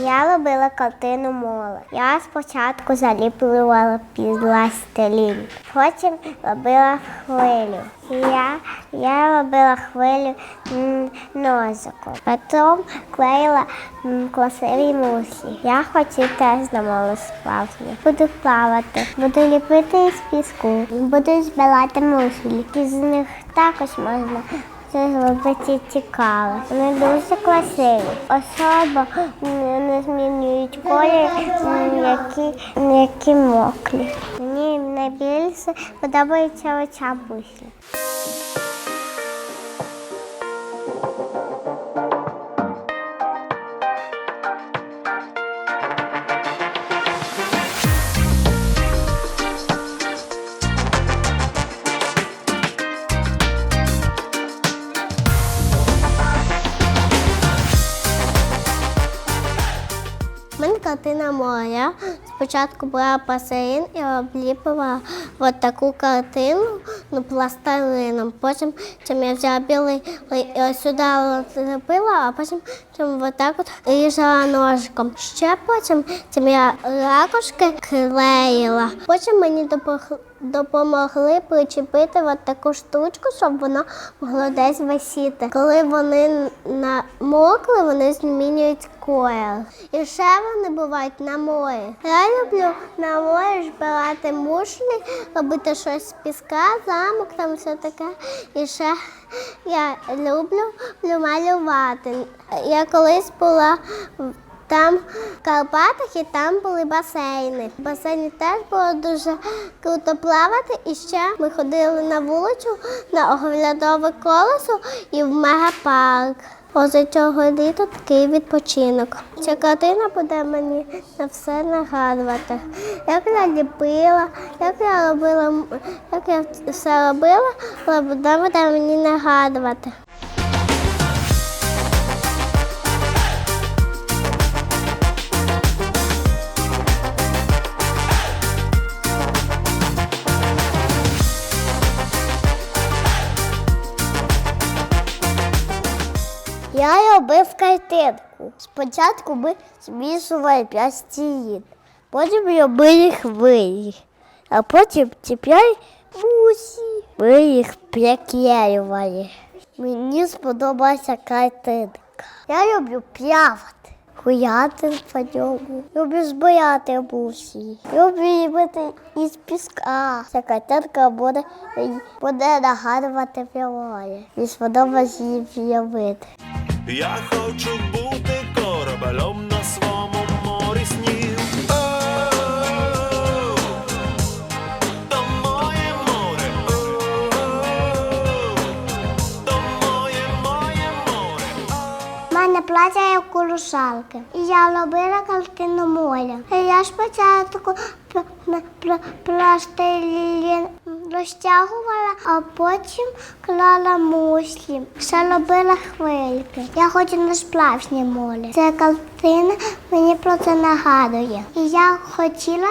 Я робила картину мола. Я спочатку заліплювала пластилін, потім робила хвилю. Я, я робила хвилю нозиком, потім клеїла красиві муслі. Я хочу теж на намалу справжню. Буду плавати, буду ліпити із піску, буду збирати муслі. Із них також можна це зробити цікаво. Вони дуже красиві. Особа не змінюють колір, які, які моклі. Мені найбільше подобається оця бусля. Картина моря. Спочатку брала пластилін і обліпила от таку картину ну, пластилином. Потім чим я взяла білий і сюди лепила, а потім чим отак от ріжала ножиком. Ще потім чим я ракушки клеїла. Потім мені допомогли допомогли причепити от таку штучку, щоб воно могло десь висіти. Коли вони намокли, вони змінюють колір. І ще вони бувають на морі. Я люблю на морі збирати мушлі, робити щось з піска, замок, там все таке. І ще я люблю, малювати. Я колись була там в Карпатах і там були басейни. В басейні теж було дуже круто плавати. І ще ми ходили на вулицю на оглядове колесо і в мегапарк. Поза цього літа такий відпочинок. Ця картина буде мені на все нагадувати. Як я ліпила, як я робила, як я все робила, буде буде мені нагадувати. Я робив картинку. Спочатку ми змішували пластилін, потім робили хвилі, а потім тепер бусі. Ми їх приклеювали. Мені сподобалася картинка. Я люблю плавати. Гуляти по ньому. Люблю збирати бусі. Люблю ліпити із піска. Ця картинка буде, буде нагадувати природі. Мені сподобалось її з'явити. Я хочу бути корабелем на своєму морі снів. То моє море, то моє, моє море. У мене плаття як у. І я робила картину моря. І я спочатку пластилін розтягувала, а потім клала муслі. Ще робила хвильки. Я хочу на справжнє море. Ця картина мені про це нагадує. І я хотіла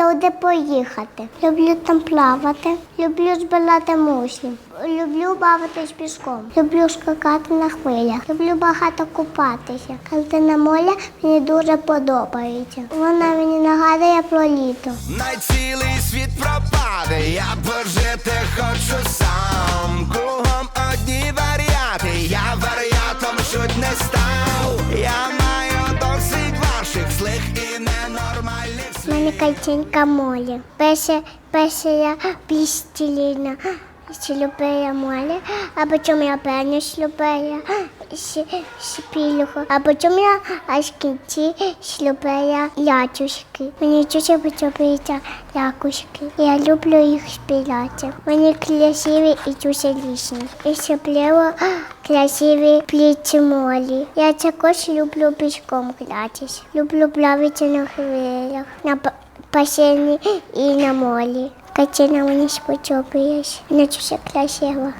е, туди поїхати. Люблю там плавати, люблю збирати мушлі, люблю бавитись піском, люблю скакати на хвилях, люблю багато купатися. Картина моля мені дуже подобається. Вона мені нагадує про літо. Най цілий світ пропаде, я пожити хочу сам. Кругом одні варіати, я варіатом чуть не став. Картинка моля. Перше, перше я плістиліна. Любила море, а потім я певно любила шпілюху, а потім я аж кінці любила лятюшки. Мені дуже подобаються лякушки. Я люблю їх співати. Вони красиві і дуже лісні. І особливо красиві пліті молі. Я також люблю пішком гратись. Люблю плавати на хвилях, на басейні і на морі. Картина мені сподобалась. наче дуже красива.